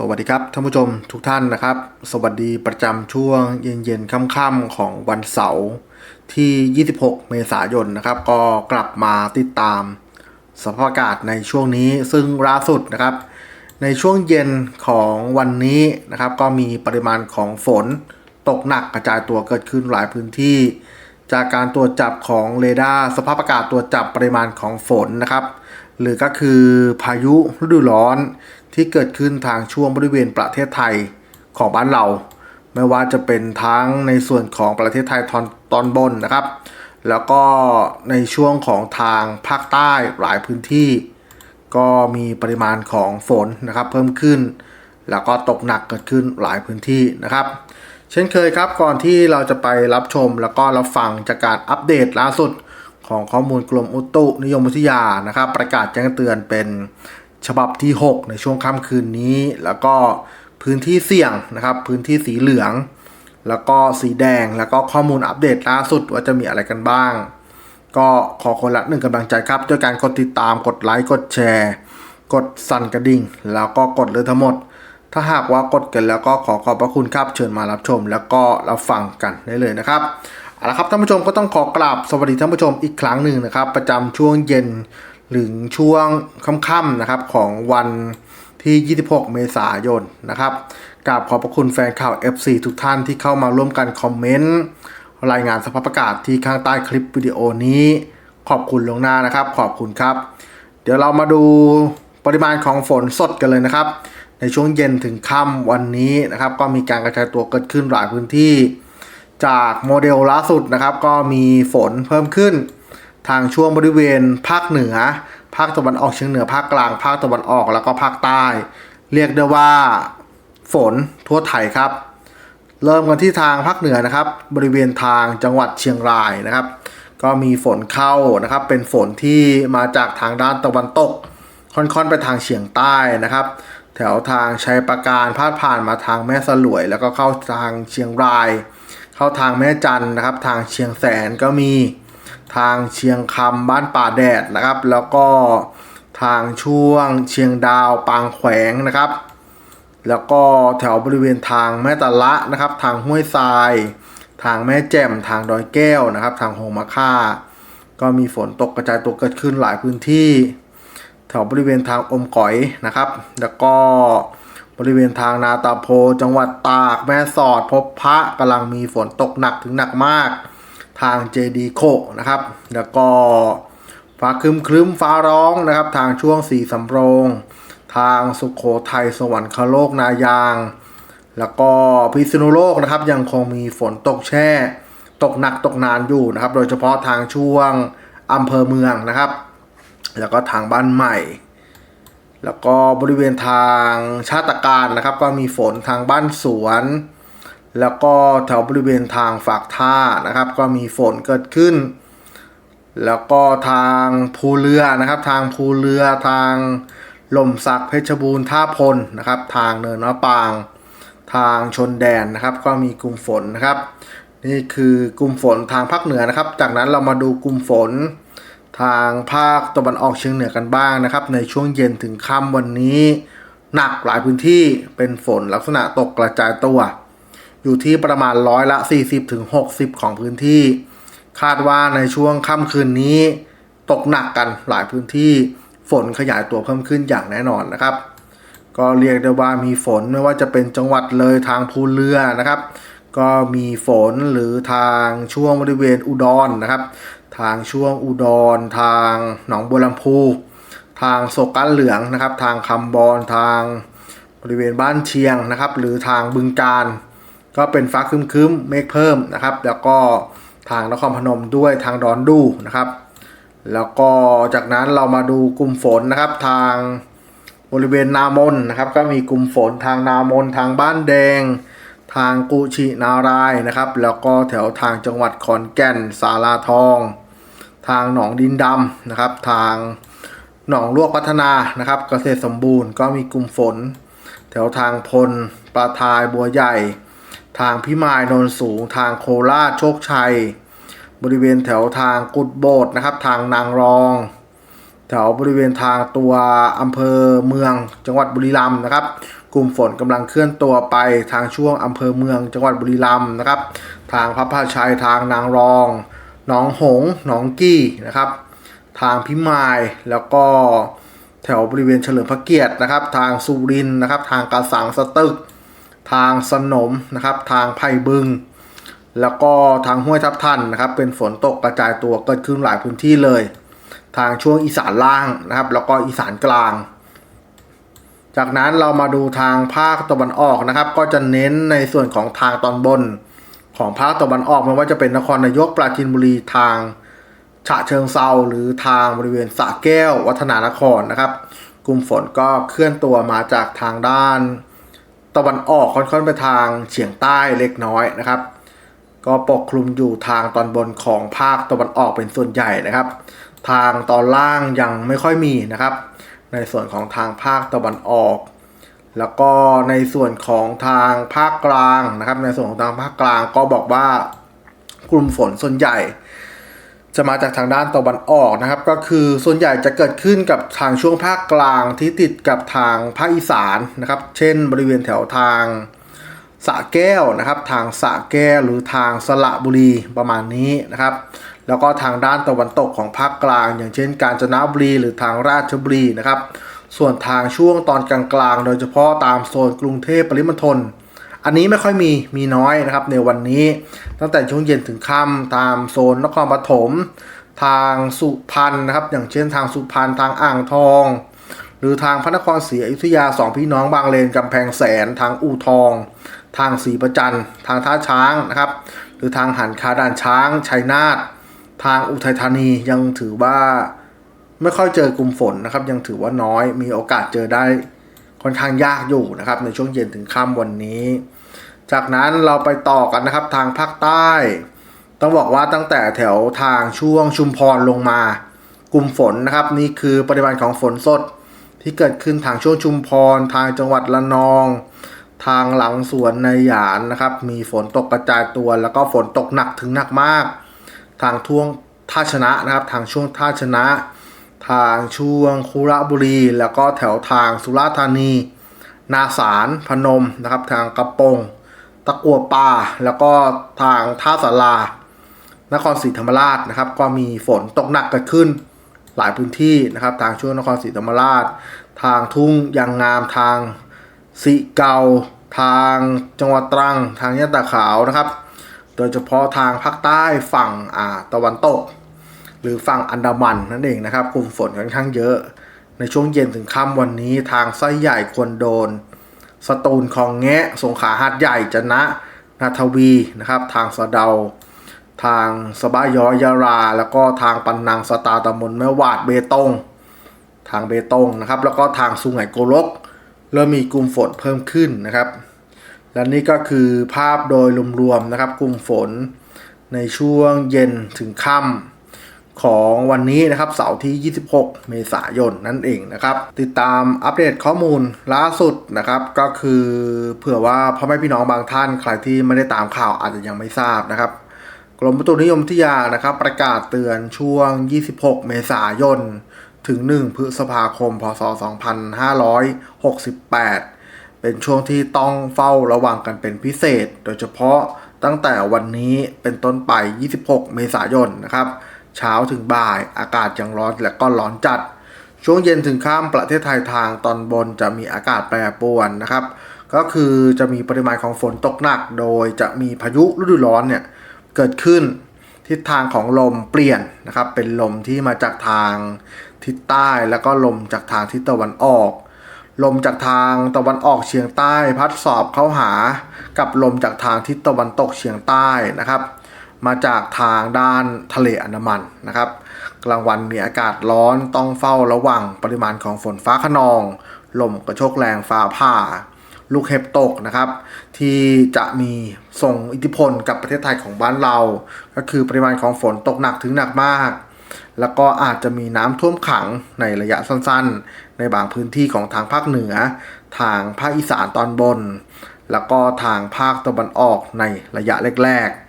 สวัสดีครับท่านผู้ชมทุกท่านนะครับ สวัสดีประจำช่วงเย็นๆค่ำๆของวันเสาร์ที่ 26 เมษายนนะครับ ก็กลับมาติดตามสภาพอากาศในช่วงนี้ซึ่งล่าสุดนะครับ ในช่วงเย็นของวันนี้นะครับ ก็มีปริมาณของฝนตกหนักกระจายตัวเกิดขึ้นหลายพื้นที่ จากการตรวจจับของเรดาร์สภาพอากาศตรวจจับปริมาณของฝนนะครับ หรือก็คือพายุฤดูร้อน ที่เกิดขึ้นทางช่วงบริเวณประเทศไทยของบ้านเรา ไม่ว่าจะเป็นทั้งในส่วนของประเทศไทยตอนตอนบนนะครับ แล้วก็ในช่วงของทางภาคใต้หลายพื้นที่ ก็มีปริมาณของฝนนะครับเพิ่มขึ้น แล้วก็ตกหนักเกิดขึ้นหลายพื้นที่นะครับ เช่นเคยครับก่อนที่เราจะไปรับชมแล้วก็รับฟังจากการอัปเดตล่าสุดของข้อมูลกรมอุตุนิยมวิทยานะครับ ประกาศแจ้งเตือนเป็น ฉบับที่ 6 ในช่วงค่ำคืนนี้ แล้วก็พื้นที่เสี่ยงนะครับ พื้นที่สีเหลือง แล้วก็สีแดง แล้วก็ข้อมูลอัปเดตล่าสุดว่าจะมีอะไรกันบ้าง ก็ขอคนละหนึ่งกำลังใจครับ ด้วยการกดติดตาม กดไลค์ กดแชร์ กดสั่นกระดิ่ง แล้วก็กดเลยทั้งหมด ถ้าหากว่ากดกันแล้วก็ขอขอบพระคุณครับ เชิญมารับชม แล้วก็รับฟังกันได้เลยนะครับเอาละครับท่านผู้ชมก็ต้องขอกราบสวัสดีท่านผู้ชมอีกครั้งหนึ่งนะครับ ประจำช่วงเย็น หรือช่วงค่ำๆนะครับของวันที่ 26 เมษายนนะครับกราบขอบพระคุณแฟนข่าว FC ทุกท่านที่เข้ามาร่วมกันคอมเมนต์รายงานสภาพอากาศที่ข้างใต้คลิปวิดีโอนี้ ขอบคุณลวงหน้านะครับ ขอบคุณครับ เดี๋ยวเรามาดูปริมาณของฝนสดกันเลยนะครับ ในช่วงเย็นถึงค่ำวันนี้นะครับ ก็มีการกระจายตัวเกิดขึ้นหลายพื้นที่ จากโมเดลล่าสุดนะครับ ก็มีฝนเพิ่มขึ้น ทางช่วงบริเวณ ภาคเหนือ ภาคตะวันออกเฉียงเหนือ ภาคกลาง ภาคตะวันออกแล้วก็ภาคใต้ เรียกได้ว่าฝนทั่วไทยครับ เริ่มกันที่ทางภาคเหนือนะครับ บริเวณทางจังหวัดเชียงรายนะครับ ก็มีฝนเข้านะครับ เป็นฝนที่มาจากทางด้านตะวันตก ค่อนๆไปทางเฉียงใต้นะครับ แถวทางชัยปราการพาดผ่านมาทางแม่สลวย แล้วก็เข้าทางเชียงราย เข้าทางแม่จันนะครับ ทางเชียงแสนก็มี ทางเชียงคำบ้านป่าแดดนะครับ แล้วก็ทางช่วงเชียงดาวปางแขวงนะครับ แล้วก็แถวบริเวณทางแม่ตะละนะครับ ทางห้วยทราย ทางแม่แจ่มทางดอยแก้วนะครับ ทางโฮมาค่า ก็มีฝนตกกระจายตัวเกิดขึ้นหลายพื้นที่ แถวบริเวณทางอมก๋อยนะครับ แล้วก็บริเวณทางนาตาโพ จังหวัดตากแม่สอดพบพระกำลังมีฝนตกหนักถึงหนักมาก ทางเจดีโคนะครับ แล้วก็ฟ้าครึมครึมฟ้าร้องนะครับ ทางช่วงสีสำโรง ทางสุขโขทัยสวรรคโลกนายาง แล้วก็พิษณุโลกนะครับ ยังคงมีฝนตกแช่ ตกหนักตกนานอยู่นะครับ โดยเฉพาะทางช่วงอำเภอเมืองนะครับ แล้วก็ทางบ้านใหม่ แล้วก็บริเวณทางชาติการนะครับ ก็มีฝนทางบ้านสวน แล้วก็แถวบริเวณทางฝากท่านะครับ ก็มีฝนเกิดขึ้น แล้วก็ทางภูเรือนะครับ ทางภูเรือทางลมสักเพชรบูรณ์ท่าพลนะครับ ทางเนินมะปาง ทางชนแดนนะครับ ก็มีกลุ่มฝนนะครับ นี่คือกลุ่มฝนทางภาคเหนือนะครับ จากนั้นเรามาดูกลุ่มฝน ทางภาคตะวันออกเฉียงเหนือกันบ้างนะครับ ในช่วงเย็นถึงค่ำวันนี้ หนักหลายพื้นที่เป็นฝนลักษณะตกกระจายตัว อยู่ที่ประมาณร้อยละ 40ถึง60 ของพื้นที่ คาดว่าในช่วงค่ำคืนนี้ ตกหนักกันหลายพื้นที่ ฝนขยายตัวเพิ่มขึ้นอย่างแน่นอนนะครับ ก็เรียกได้ว่ามีฝนไม่ว่าจะเป็นจังหวัดเลยทางภูเรือนะครับ ก็มีฝนหรือทางช่วงบริเวณอุดรนะครับ ทางช่วงอุดร ทางหนองบัวลำพูทางโศกกันเหลืองนะครับ ทางคำบอนทางบริเวณบ้านเชียงนะครับ หรือทางบึงการ ก็เป็นฟ้าครึ้มๆเมฆเพิ่มนะครับ แล้วก็ทางนครพนมด้วยทางดอนดูนะครับ แล้วก็จากนั้นเรามาดูกลุ่มฝนนะครับ ทางบริเวณนามนนะครับ ก็มีกลุ่มฝนทางนามนทางบ้านแดง ทางกุชินารายนะครับ แล้วก็แถวทางจังหวัดขอนแก่นสาราทอง ทางหนองดินดำนะครับ ทางหนองลวกพัฒนานะครับ เกษตรสมบูรณ์ก็มีกลุ่มฝน แถวทางพลปลาทายบัวใหญ่ ทางพิมายนนสูง ทางโคราชโชคชัย บริเวณแถวทางกุดโบดนะครับ ทางนางรอง แถวบริเวณทางตัวอำเภอเมือง จังหวัดบุรีรัมย์นะครับ กลุ่มฝนกำลังเคลื่อนตัวไปทางช่วงอำเภอเมือง จังหวัดบุรีรัมย์นะครับ ทางพระพาชัยทางนางรองหนองหงส์หนองกี้นะครับ ทางพิมายแล้วก็แถวบริเวณเฉลิมพระเกียรตินะครับ ทางสุรินทร์นะครับ ทางกรสังสตึก ทางสนมนะครับ ทางไผ่บึง แล้วก็ทางห้วยทับทันนะครับ เป็นฝนตกกระจายตัวเกิดขึ้นหลายพื้นที่เลย ทางช่วงอีสานล่างนะครับ แล้วก็อีสานกลาง จากนั้นเรามาดูทางภาคตะวันออกนะครับ ก็จะเน้นในส่วนของทางตอนบน ของภาคตะวันออกไม่ว่าจะเป็นนครนายกปราจีนบุรีทางฉะเชิงเซาหรือทางบริเวณสระแก้ว วัฒนานครนะครับ กลุ่มฝนก็เคลื่อนตัวมาจากทางด้าน ตะวันออกค่อนๆไปทางเฉียงใต้เล็กน้อยนะครับ ก็ปกคลุมอยู่ทางตอนบนของภาคตะวันออกเป็นส่วนใหญ่นะครับ ทางตอนล่างยังไม่ค่อยมีนะครับ ในส่วนของทางภาคตะวันออก แล้วก็ในส่วนของทางภาคกลางนะครับ ในส่วนของทางภาคกลางก็บอกว่ากลุ่มฝนส่วนใหญ่ จะมาจากทางด้านตะวันออกนะครับ ก็คือส่วนใหญ่จะเกิดขึ้นกับทางช่วงภาคกลางที่ติดกับทางภาคอีสานนะครับ เช่น บริเวณแถวทางสะแก้วนะครับ ทางสะแก้วหรือทางสระบุรีประมาณนี้นะครับ แล้วก็ทางด้านตะวันตกของภาคกลาง อย่างเช่น กาญจนบุรีหรือทางราชบุรีนะครับ ส่วนทางช่วงตอนกลางๆ โดยเฉพาะตามโซนกรุงเทพปริมณฑล อันนี้ไม่ค่อยมีมีน้อยนะครับในวันนี้ ตั้งแต่ช่วงเย็นถึงค่ำตามโซนนครปฐมทางสุพรรณนะครับ อย่างเช่นทางสุพรรณทางอ่างทอง หรือทางพระนครศรีอยุธยาสองพี่น้องบางเลนกำแพงแสน ทางอู่ทอง ทางศรีประจันทางท่าช้างนะครับ หรือทางหันคาด่านช้างชัยนาททางอุทัยธานียังถือว่าไม่ค่อยเจอกลุ่มฝนนะครับ ยังถือว่าน้อยมีโอกาสเจอได้ค่อนข้างยากอยู่นะครับ ในช่วงเย็นถึงค่ำวันนี้ จากนั้นเราไปต่อกันนะครับทางภาคใต้ ต้องบอกว่าตั้งแต่แถวทางช่วงชุมพรลงมา กลุ่มฝนนะครับ นี่คือปริมาณของฝนสด ที่เกิดขึ้นทางช่วงชุมพร ทางจังหวัดละนอง ทางหลังสวนในหยานนะครับ มีฝนตกกระจายตัว แล้วก็ฝนตกหนักถึงหนักมาก ทางท่วงท่าชนะนะครับ ทางช่วงท่าชนะ ทางช่วงคุระบุรี แล้วก็แถวทางสุราษฎร์ธานี นาสารพนมนะครับ ทางกระโปง ตะกัวป่าแล้วก็ทางท่าสารานครศรีธรรมราชนะครับ ก็มีฝนตกหนักเกิดขึ้นหลายพื้นที่นะครับ ทางช่วงนครศรีธรรมราช ทางทุ่งยางงามทางสิเกาทางจังหวัดตรัง ทางยะตาขาวนะครับ โดยเฉพาะทางภาคใต้ฝั่งอ่าตะวันตก หรือฝั่งอันดามันนั่นเองนะครับกลุ่มฝนค่อนข้างเยอะ ในช่วงเย็นถึงค่ำวันนี้ทางไส้ใหญ่ควรโดน สตูลคลองแงะ สงขาหาดใหญ่จนะนาทวีนะครับ ทางสะเดา ทางสบายอยารา แล้วก็ทางปันนังสตาตำบลแม่วาดเบตง ทางเบตงนะครับ แล้วก็ทางสุงไหงโกลก เริ่มมีกลุ่มฝนเพิ่มขึ้นนะครับ และนี่ก็คือภาพโดยรวมๆนะครับ กลุ่มฝนในช่วงเย็นถึงค่ำ ของวันนี้นะครับเสาร์ที่ 26 เมษายนนั่นเองนะครับ ติดตามอัปเดตข้อมูลล่าสุดนะครับ ก็คือเผื่อว่าพ่อแม่พี่น้องบางท่านใครที่ไม่ได้ตามข่าวอาจจะยังไม่ทราบนะครับกรมอุตุนิยมวิทยานะครับ ประกาศเตือนช่วง 26 เมษายน ถึง 1 พฤษภาคม พศ 2568 เป็นช่วงที่ต้องเฝ้าระวังกันเป็นพิเศษ โดยเฉพาะตั้งแต่วันนี้เป็นต้นไป 26 เมษายนนะครับ เช้าถึงบ่าย อากาศยังร้อนและก็ร้อนจัด ช่วงเย็นถึงค่ำประเทศไทยทางตอนบนจะมีอากาศแปรปรวนนะครับ ก็คือจะมีปริมาณของฝนตกหนัก โดยจะมีพายุฤดูร้อนเนี่ยเกิดขึ้นทิศทางของลมเปลี่ยนนะครับ เป็นลมที่มาจากทางทิศใต้แล้วก็ลมจากทางทิศตะวันออก ลมจากทางตะวันออกเฉียงใต้ พัดสอบเข้าหากับลมจากทางทิศตะวันตกเฉียงใต้นะครับ มาจากทางด้านทะเลอันดามันนะครับ กลางวันมีอากาศร้อนต้องเฝ้าระวังปริมาณของฝนฟ้าขนอง ลมกระโชกแรงฟ้าผ่า ลูกเห็บตกนะครับ ที่จะมีส่งอิทธิพลกับประเทศไทยของบ้านเรา ก็คือปริมาณของฝนตกหนักถึงหนักมาก แล้วก็อาจจะมีน้ำท่วมขังในระยะสั้นๆ ในบางพื้นที่ของทางภาคเหนือ ทางภาคอีสานตอนบน แล้วก็ทางภาคตะวันออกในระยะแรกๆ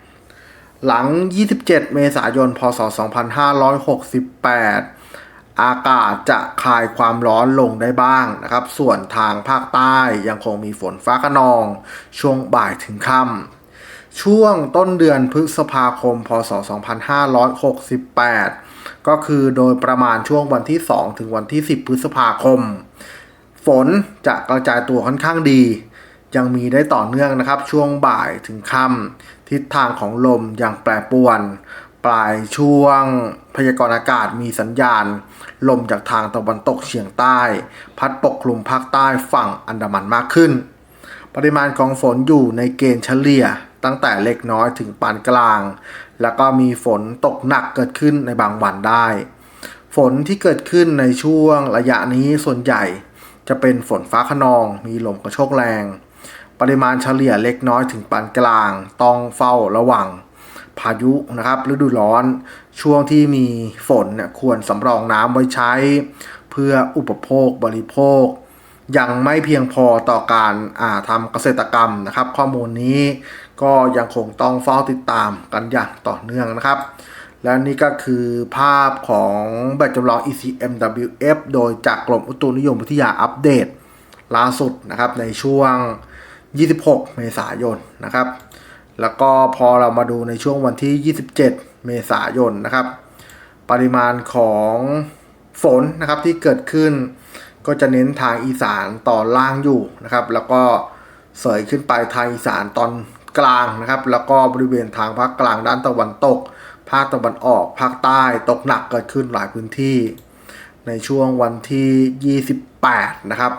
หลัง 27 เมษายน พศ 2568 อากาศจะคลายความร้อนลงได้บ้างนะครับ ส่วนทางภาคใต้ยังคงมีฝนฟ้าขนอง ช่วงบ่ายถึงค่ำ ช่วงต้นเดือนพฤษภาคม พศ 2568 ก็คือโดยประมาณช่วงวันที่ 2 ถึงวันที่ 10 พฤษภาคม ฝนจะกระจายตัวค่อนข้างดี ยังมีได้ต่อเนื่องนะครับ ช่วงบ่ายถึงค่ำ ทิศทางของลมยังแปรปรวน ปลายช่วง พยากรณ์อากาศมีสัญญาณ ลมจากทางตะวันตกเฉียงใต้ พัดปกคลุมภาคใต้ฝั่งอันดามันมากขึ้น ปริมาณของฝนอยู่ในเกณฑ์เฉลี่ยตั้งแต่เล็กน้อยถึงปานกลาง แล้วก็มีฝนตกหนักเกิดขึ้นในบางวันได้ ฝนที่เกิดขึ้นในช่วงระยะนี้ส่วนใหญ่ จะเป็นฝนฟ้าขนอง มีลมกระโชกแรง ปริมาณเฉลี่ยเล็กน้อยถึงปานกลาง ต้องเฝ้าระวัง พายุนะครับฤดูร้อนช่วงที่มีฝนเนี่ยควรสำรองน้ำไว้ใช้ เพื่ออุปโภคบริโภค ยังไม่เพียงพอต่อการอ่าทำเกษตรกรรมนะครับ ข้อมูลนี้ก็ยังคงต้องเฝ้าติดตามกันอย่างต่อเนื่องนะครับ และนี่ก็คือภาพของแบบจำลอง ECMWF โดยจากกรมอุตุนิยมวิทยาอัปเดตล่าสุดนะครับในช่วง 26 เมษายนนะครับ แล้วก็พอเรามาดูในช่วงวันที่ 27 เมษายนนะครับ ปริมาณของฝนนะครับที่เกิดขึ้น ก็จะเน้นทางอีสานตอนล่างอยู่นะครับ แล้วก็เสยขึ้นไปทางอีสานตอนกลางนะครับ แล้วก็บริเวณทางภาคกลางด้านตะวันตก ภาคตะวันออก ภาคใต้ตกหนักเกิดขึ้นหลายพื้นที่ ในช่วงวันที่ 28 นะครับ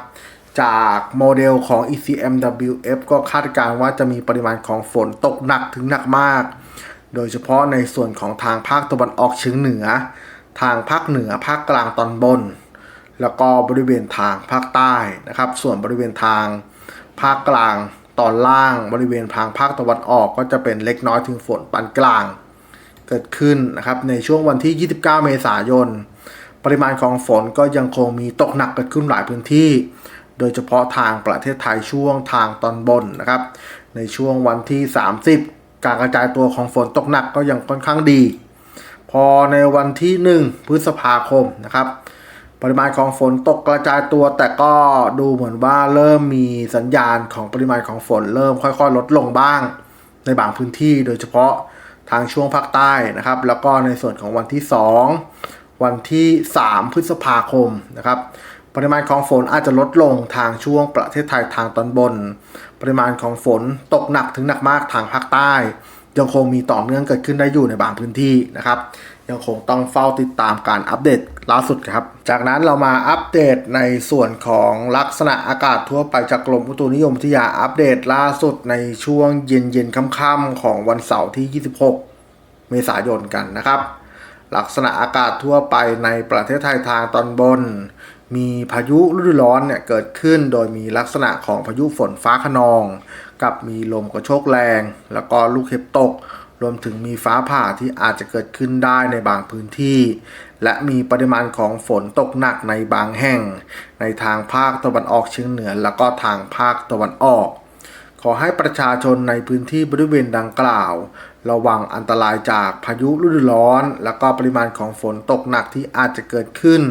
จากโมเดลของ ECMWF ก็คาดการณ์ว่าจะมีปริมาณของฝนตกหนักถึงหนักมาก โดยเฉพาะในส่วนของทางภาคตะวันออกเฉียงเหนือ ทางภาคเหนือภาคกลางตอนบน แล้วก็บริเวณทางภาคใต้นะครับ ส่วนบริเวณทางภาคกลางตอนล่างบริเวณทางภาคตะวันออกก็จะเป็นเล็กน้อยถึงฝนปานกลาง เกิดขึ้นนะครับในช่วงวันที่ 29 เมษายน ปริมาณของฝนก็ยังคงมีตกหนักเกิดขึ้นหลายพื้นที่ โดยเฉพาะทางประเทศไทยช่วงทางตอนบนนะครับ ในช่วงวันที่ 30 การกระจายตัวของฝนตกหนักก็ยังค่อนข้างดี พอในวันที่ 1 พฤษภาคมนะครับ ปริมาณของฝนตกกระจายตัว แต่ก็ดูเหมือนว่าเริ่มมีสัญญาณของปริมาณของฝนเริ่มค่อยๆ ลดลงบ้าง ในบางพื้นที่โดยเฉพาะทางช่วงภาคใต้นะครับ แล้วก็ในส่วนของวันที่ 2 วันที่ 3 พฤษภาคมนะครับ ปริมาณของฝนอาจจะลดลงทางช่วงประเทศไทยทางตอนบน ปริมาณของฝนตกหนักถึงหนักมากทางภาคใต้ ยังคงมีต่อเนื่องเกิดขึ้นได้อยู่ในบางพื้นที่นะครับ ยังคงต้องเฝ้าติดตามการอัปเดตล่าสุดครับ จากนั้นเรามาอัปเดตในส่วนของลักษณะอากาศทั่วไปจากกรมอุตุนิยมวิทยาอัปเดตล่าสุดในช่วงเย็นเย็นค่ำๆของวันเสาร์ที่ 26 เมษายนกันนะครับ ลักษณะอากาศทั่วไปในประเทศไทยทางตอนบน มีพายุฤดูร้อนเนี่ยเกิดขึ้นโดยมีลักษณะของพายุฝนฟ้าขนอง กับมีลมกระโชกแรง แล้วก็ลูกเห็บตก รวมถึงมีฟ้าผ่าที่อาจจะเกิดขึ้นได้ในบางพื้นที่ และมีปริมาณของฝนตกหนักในบางแห่ง ในทางภาคตะวันออกเฉียงเหนือ แล้วก็ทางภาคตะวันออก ขอให้ประชาชนในพื้นที่บริเวณดังกล่าว ระวังอันตรายจากพายุฤดูร้อน แล้วก็ปริมาณของฝนตกหนักที่อาจจะเกิดขึ้น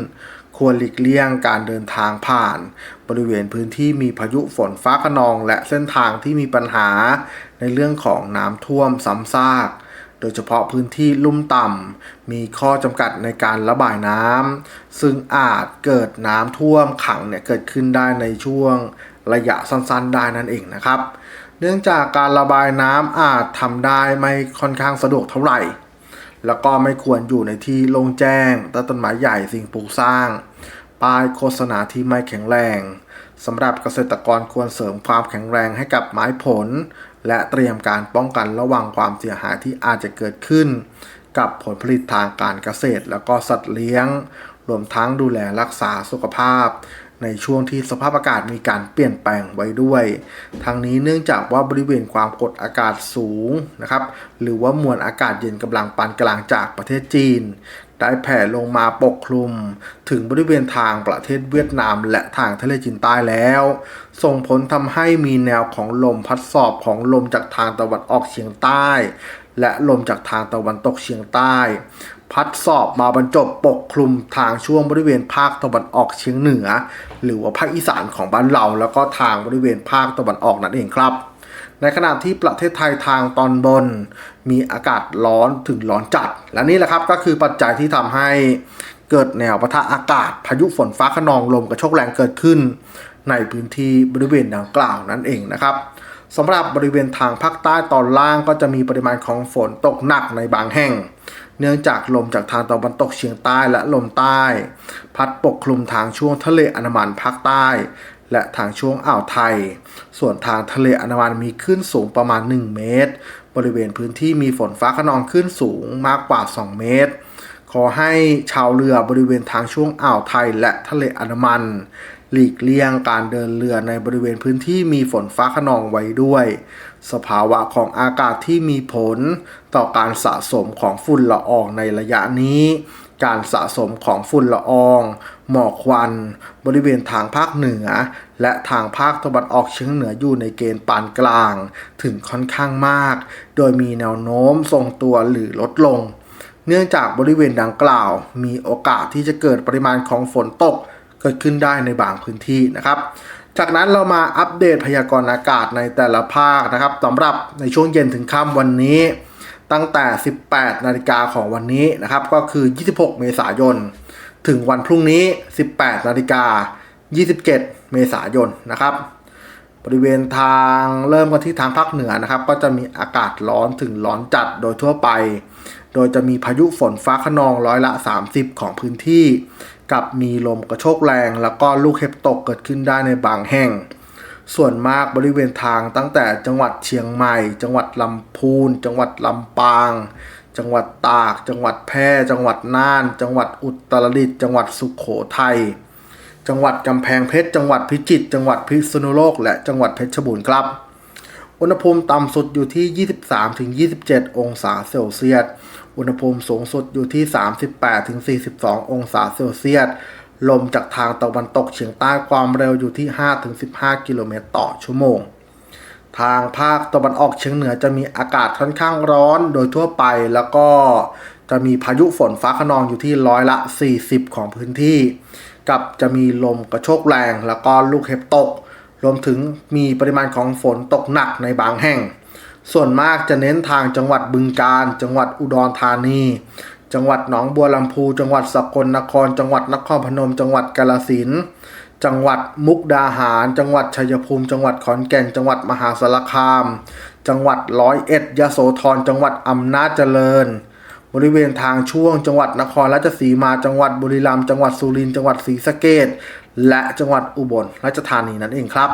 ควรหลีกเลี่ยงการเดินทางผ่าน บริเวณพื้นที่มีพายุฝนฟ้าขนอง และเส้นทางที่มีปัญหา ในเรื่องของน้ำท่วมซ้ำซาก โดยเฉพาะพื้นที่ลุ่มต่ำ มีข้อจำกัดในการระบายน้ำ ซึ่งอาจเกิดน้ำท่วมขังเนี่ยเกิดขึ้นได้ในช่วงระยะสั้นๆ ได้นั่นเองนะครับ เนื่องจากการระบายน้ำอาจทำได้ไม่ค่อนข้างสะดวกเท่าไหร่ แล้วก็ไม่ควรอยู่ในที่โล่งแจ้งต้นต้นไม้ใหญ่สิ่งปลูกสร้าง ป้ายโฆษณาที่ไม่แข็งแรงสำหรับเกษตรกรควรเสริมความแข็งแรงให้กับไม้ผล และเตรียมการป้องกันระวังความเสียหายที่อาจจะเกิดขึ้น กับผลผลิตทางการเกษตร แล้วก็สัตว์เลี้ยง รวมทั้งดูแลรักษาสุขภาพ ในช่วงที่สภาพอากาศมีการเปลี่ยนแปลงไว้ด้วย ทางนี้เนื่องจากว่าบริเวณความกดอากาศสูงนะครับ หรือว่ามวลอากาศเย็นกำลังปานกลางจากประเทศจีน ได้แผ่ลงมาปกคลุม ถึงบริเวณทางประเทศเวียดนามและทางทะเลจีนใต้แล้ว ส่งผลทำให้มีแนวของลมพัดสอบของลมจากทางตะวันออกเฉียงใต้ และลมจากทางตะวันตกเฉียงใต้ พัดสอบมาบรรจบปกคลุมทางช่วงบริเวณภาคตะวันออกเฉียงเหนือ หรือว่าภาคอีสานของบ้านเรา แล้วก็ทางบริเวณภาคตะวันออกนั่นเองครับ ในขณะที่ประเทศไทยทางตอนบน มีอากาศร้อนถึงร้อนจัด และนี่แหละครับก็คือปัจจัยที่ทำให้เกิดแนวปะทะอากาศ พายุฝนฟ้าขนองลมกระโชกแรงเกิดขึ้น ในพื้นที่บริเวณดังกล่าวนั่นเองนะครับ สำหรับบริเวณทางภาคใต้ตอนล่างก็จะมีปริมาณของฝนตกหนักในบางแห่ง เนื่องจากลมจากทางตะวันตกเฉียงใต้และลมใต้ พัดปกคลุมทางช่วงทะเลอันดามันภาคใต้ และทางช่วงอ่าวไทย ส่วนทางทะเลอันดามันมีคลื่นสูงประมาณ 1 เมตร บริเวณพื้นที่มีฝนฟ้าขนองคลื่นสูงมากกว่า 2 เมตร ขอให้ชาวเรือบริเวณทางช่วงอ่าวไทยและทะเลอันดามัน หลีกเลี่ยงการเดินเรือในบริเวณพื้นที่มีฝนฟ้าขนองไว้ด้วย สภาวะของอากาศที่มีผล ต่อการสะสมของฝุ่นละอองในระยะนี้ การสะสมของฝุ่นละออง หมอกควัน บริเวณทางภาคเหนือ และทางภาคตะวันออกเฉียงเหนืออยู่ในเกณฑ์ปานกลาง ถึงค่อนข้างมาก โดยมีแนวโน้มทรงตัวหรือลดลง เนื่องจากบริเวณดังกล่าว มีโอกาสที่จะเกิดปริมาณของฝนตก กิดขึ้นได้ในบางพื้นที่นะครับ จากนั้นเรามาอัปเดตพยากรณ์อากาศในแต่ละภาคนะครับสำหรับในช่วงเย็นถึงค่ำวันนี้ ตั้งแต่ 18 นาฬิกาของวันนี้นะครับ ก็คือ 26 เมษายน ถึงวันพรุ่งนี้ 18 นาฬิกา 27 เมษายนนะครับบริเวณทางเริ่มกันที่ทางภาคเหนือนะครับ ก็จะมีอากาศร้อนถึงร้อนจัดโดยทั่วไป โดยจะมีพายุฝนฟ้าขนองร้อยละ 30 ของพื้นที่ กับมีลมกระโชกแรงแล้วก็ลูกเห็บตกเกิดขึ้นได้ในบางแห่ง ส่วนมากบริเวณทางตั้งแต่จังหวัดเชียงใหม่ จังหวัดลำพูน จังหวัดลำปาง จังหวัดตาก จังหวัดแพร่ จังหวัดน่าน จังหวัดอุตรดิตถ์จังหวัดสุขโขทัยจังหวัดกำแพงเพชร จังหวัดพิจิตร จังหวัดพิษณุโลก และจังหวัดเพชรบูรณ์ครับ อุณหภูมิต่ำสุดอยู่ที่ 23-27 องศาเซลเซียส อุณหภูมิสูงสุดอยู่ที่ 38-42 องศาเซลเซียส ลมจากทางตะวันตกเฉียงใต้ความเร็วอยู่ที่ 5-15 กิโลเมตรต่อชั่วโมง ทางภาคตะวันออกเฉียงเหนือจะมีอากาศค่อนข้างร้อนโดยทั่วไปแล้วก็จะมีพายุฝนฟ้าขนองอยู่ที่ร้อยละ 40 ของพื้นที่ กับจะมีลมกระโชกแรงแล้วก็ลูกเห็บตก รวมถึงมีปริมาณของฝนตกหนักในบางแห่ง ส่วนมากจะเน้นทางจังหวัดบึงกาฬ จังหวัดอุดรธานี จังหวัดหนองบัวลำพู จังหวัดสกลนคร จังหวัดนครพนม จังหวัดกาฬสินธุ์ จังหวัดมุกดาหาร จังหวัดชัยภูมิ จังหวัดขอนแก่น จังหวัดมหาสารคาม จังหวัดร้อยเอ็ดยโสธร จังหวัดอำนาจเจริญ บริเวณทางช่วง จังหวัดนครราชสีมา จังหวัดบุรีรัมย์ จังหวัดสุรินทร์ จังหวัดศรีสะเกษและจังหวัดอุบลราชธานีนั่นเองครับ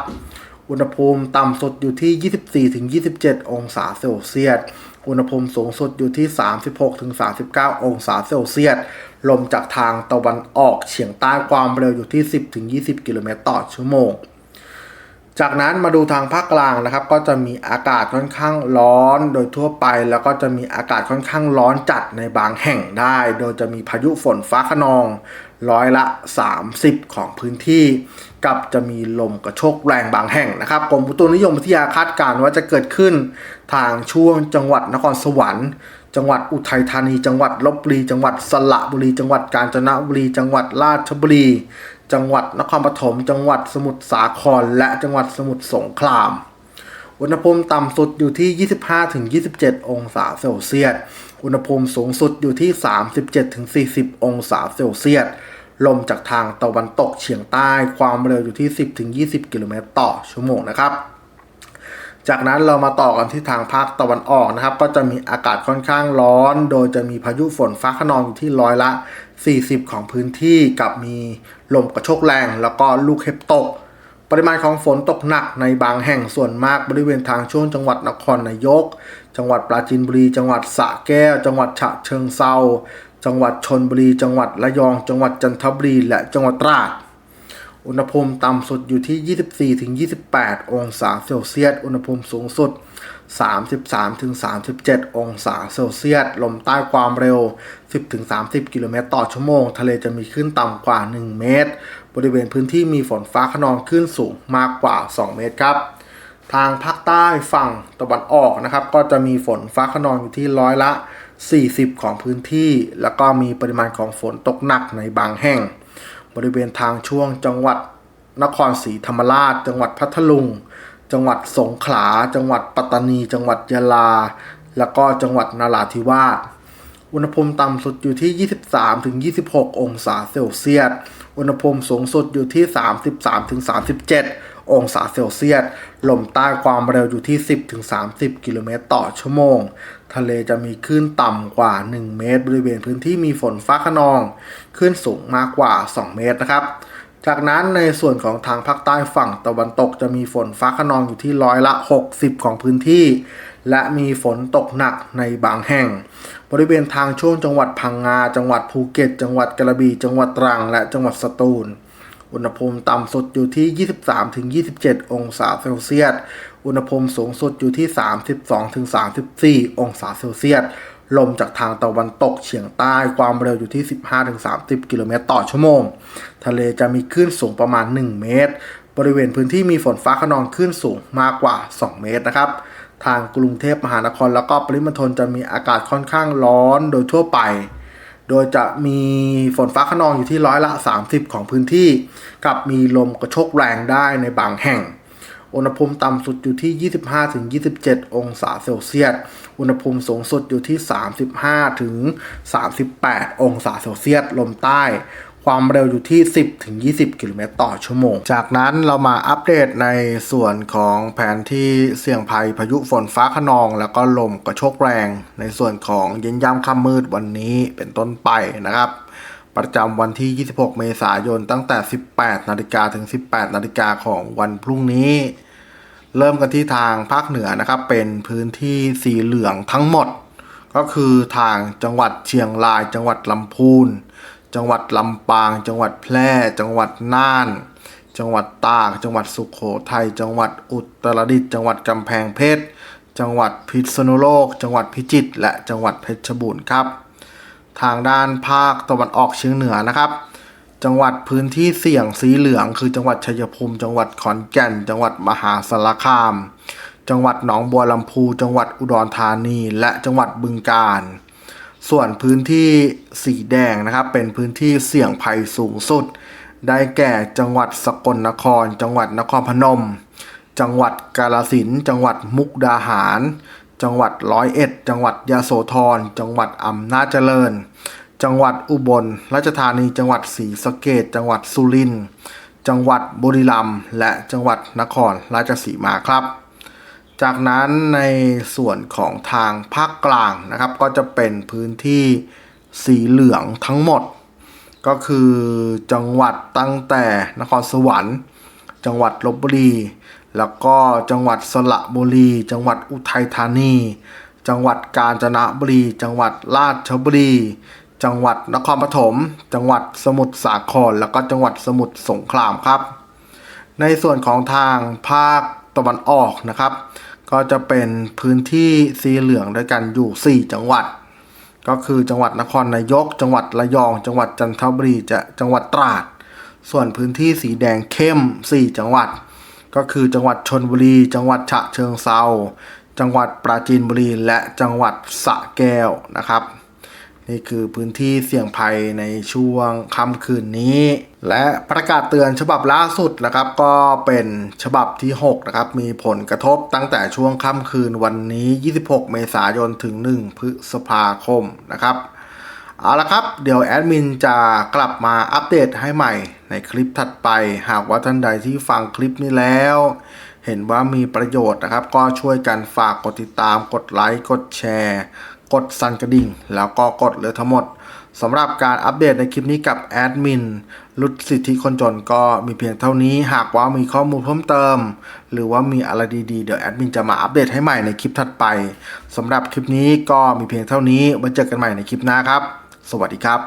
อุณหภูมิต่ำสุดอยู่ที่ 24-27 องศาเซลเซียส อุณหภูมิสูงสุดอยู่ที่ 36-39 องศาเซลเซียส ลมจากทางตะวันออกเฉียงใต้ความเร็วอยู่ที่ 10-20 กิโลเมตรต่อชั่วโมง จากนั้นมาดูทางภาคกลางนะครับ ก็จะมีอากาศค่อนข้างร้อนโดยทั่วไป แล้วก็จะมีอากาศค่อนข้างร้อนจัดในบางแห่งได้ โดยจะมีพายุฝนฟ้าขนอง ร้อยละ 30 ของพื้นที่กับจะมีลมกระโชกแรงบางแห่งนะครับกรมอุตุนิยมวิทยาคาดการณ์ว่าจะเกิดขึ้นทางช่วงจังหวัดนครสวรรค์ จังหวัดอุทัยธานี จังหวัดลบบุรี จังหวัดสระบุรี จังหวัดกาญจนบุรี จังหวัดราชบุรี จังหวัดนครปฐม จังหวัดสมุทรสาคร และจังหวัดสมุทรสงคราม อุณหภูมิต่ำสุดอยู่ที่ 25-27 องศาเซลเซียส อุณหภูมิสูงสุดอยู่ที่ 37-40 องศาเซลเซียส ลมจากทางตะวันตกเฉียงใต้ความเร็วอยู่ที่ 10-20 กิโลเมตรต่อชั่วโมงนะครับ จากนั้นเรามาต่อกันที่ทางภาคตะวันออกนะครับ ก็จะมีอากาศค่อนข้างร้อน โดยจะมีพายุฝนฟ้าขนองอยู่ที่ร้อยละ 40 ของพื้นที่กับมีลมกระโชกแรง แล้วก็ลูกเห็บตก ปริมาณของฝนตกหนักในบางแห่งส่วนมากบริเวณทางช่วงจังหวัดนครนายก จังหวัดปราจีนบุรี จังหวัดสระแก้ว จังหวัดฉะเชิงเซา จังหวัดชนบุรี จังหวัดระยอง จังหวัดจันทบุรี และจังหวัดตราด อุณหภูมิต่ำสุดอยู่ที่ 24-28 องศาเซลเซียส อุณหภูมิสูงสุด 33-37 องศาเซลเซียส ลมใต้ความเร็ว 10-30 กิโลเมตรต่อชั่วโมง ทะเลจะมีคลื่นต่ำกว่า 1 เมตร บริเวณพื้นที่มีฝนฟ้าขนองคลื่นสูงมากกว่า 2 เมตรครับ ทางภาคใต้ฝั่งตะวันออกนะครับ ก็จะมีฝนฟ้าขนองอยู่ที่ร้อยละ 40 ของพื้นที่ แล้วก็มีปริมาณของฝนตกหนักในบางแห่ง บริเวณทางช่วงจังหวัดนครศรีธรรมราช จังหวัดพัทลุง จังหวัดสงขลา จังหวัดปัตตานี จังหวัดยะลา แล้วก็จังหวัดนราธิวาสอุณหภูมิต่ำสุดอยู่ที่ 23ถึง26 องศาเซลเซียส อุณหภูมิสูงสุดอยู่ที่ 33ถึง37 องศาเซลเซียส ลมใต้ความเร็วอยู่ที่ 10-30 กิโลเมตรต่อชั่วโมง ทะเลจะมีคลื่นต่ำกว่า 1 เมตร บริเวณพื้นที่มีฝนฟ้าขนอง คลื่นสูงมากกว่า 2 เมตรนะครับจากนั้นในส่วนของทางภาคใต้ฝั่งตะวันตกจะมีฝนฟ้าขนองอยู่ที่ร้อยละ 60 ของพื้นที่ และมีฝนตกหนักในบางแห่ง บริเวณทางช่วงจังหวัดพังงา จังหวัดภูเก็ต จังหวัดกระบี่จังหวัดตรัง และจังหวัดสตูล อุณหภูมิต่ำสุดอยู่ที่ 23-27 องศาเซลเซียส อุณหภูมิสูงสุดอยู่ที่ 32-34 องศาเซลเซียส ลมจากทางตะวันตกเฉียงใต้ความเร็วอยู่ที่ 15-30 กิโลเมตรต่อชั่วโมง ทะเลจะมีคลื่นสูงประมาณ 1 เมตร บริเวณพื้นที่มีฝนฟ้าขนองคลื่นสูงมากกว่า 2 เมตรนะครับ ทางกรุงเทพมหานครแล้วก็ปริมณฑลจะมีอากาศค่อนข้างร้อนโดยทั่วไป โดยจะมีฝนฟ้าขนองอยู่ที่ร้อยละ 30 ของพื้นที่ กับมีลมกระโชกแรงได้ในบางแห่ง อุณหภูมิต่ำสุดอยู่ที่ 25-27 องศาเซลเซียส อุณหภูมิสูงสุดอยู่ที่ 35-38 องศาเซลเซียส ลมใต้ ความเร็วอยู่ที่ 10-20 กิโลเมตรต่อชั่วโมง จากนั้นเรามาอัปเดตในส่วนของแผนที่เสี่ยงภัยพายุฝนฟ้าขนอง แล้วก็ลมกระโชกแรง ในส่วนของเย็นยามค่ำมืดวันนี้เป็นต้นไปนะครับ ประจำวันที่ 26 เมษายนตั้งแต่ 18 นาฬิกาถึง 18 นาฬิกาของวันพรุ่งนี้ เริ่มกันที่ทางภาคเหนือนะครับ เป็นพื้นที่สีเหลืองทั้งหมด ก็คือทางจังหวัดเชียงราย จังหวัดลำพูน จังหวัดลำปาง จังหวัดแพร่ จังหวัดน่าน จังหวัดตาก จังหวัดสุขโขทัย จังหวัดอุตรดิตถ์ จังหวัดกำแพงเพชร จังหวัดพิษณุโลก จังหวัดพิจิตร และจังหวัดเพชรบูรณ์ครับ ทางด้านภาคตะวันออกเฉียงเหนือนะครับ จังหวัดพื้นที่เสี่ยงสีเหลือง คือจังหวัดชัยภูมิ จังหวัดขอนแก่น จังหวัดมหาสารคาม จังหวัดหนองบัวลำพู จังหวัดอุดรธานี และจังหวัดบึงกาฬ ส่วนพื้นที่สีแดงนะครับ เป็นพื้นที่เสี่ยงภัยสูงสุด ได้แก่จังหวัดสกลนคร จังหวัดนครพนม จังหวัดกาฬสินจังหวัดมุกดาหาร จังหวัดร้อยเอ็ด จังหวัดยะโสธร จังหวัดอำนาจเจริญ จังหวัดอุบลราชธานี จังหวัดศรีสะเกดจังหวัดสุรินทร์จังหวัดบุรีรัมย์และจังหวัดนครราชสีมาครับ จากนั้นในส่วนของทางภาคกลางนะครับ ก็จะเป็นพื้นที่สีเหลืองทั้งหมด ก็คือจังหวัดตั้งแต่นครสวรรค์ จังหวัดลบบุรี แล้วก็จังหวัดสระบุรี จังหวัดอุทัยธานี จังหวัดกาญจนบุรี จังหวัดราชบุรี จังหวัดนครปฐม จังหวัดสมุทรสาคร แล้วก็จังหวัดสมุทรสงครามครับ ในส่วนของทางภาคตะวันออกนะครับ ก็จะเป็นพื้นที่สีเหลืองด้วยกันอยู่ 4 จังหวัด ก็คือจังหวัดนครนายก จังหวัดระยอง จังหวัดจันทบุรีจะจังหวัดตราด ส่วนพื้นที่สีแดงเข้ม 4 จังหวัด ก็คือจังหวัดชนบุรี จังหวัดฉะเชิงเซาจังหวัดปราจีนบุรีและจังหวัดสะแก้วนะครับ นี่คือพื้นที่เสี่ยงภัยในช่วงค่ำคืนนี้ และประกาศเตือนฉบับล่าสุดนะครับ ก็เป็นฉบับที่6นะครับมีผลกระทบตั้งแต่ช่วงค่ำคืนวันนี้ 26 เมษายนถึง 1 พฤษภาคมนะครับเอาละครับเดี๋ยวแอดมินจะกลับมาอัปเดตให้ใหม่ในคลิปถัดไป หากว่าท่านใดที่ฟังคลิปนี้แล้ว เห็นว่ามีประโยชน์นะครับ ก็ช่วยกันฝากกดติดตามกดไลค์กดแชร์ กดสั่นกระดิ่ง แล้วก็กดเลยทั้งหมดสำหรับการอัปเดตในคลิปนี้กับแอดมินลุดสิทธิคนจนก็มีเพียงเท่านี้หากว่ามีข้อมูลเพิ่มเติม หรือว่ามีอะไรดีๆ เดี๋ยวแอดมินจะมาอัปเดตให้ใหม่ในคลิปถัดไปสำหรับคลิปนี้ก็มีเพียงเท่านี้ไว้เจอกันใหม่ในคลิปหน้าครับ สวัสดีครับ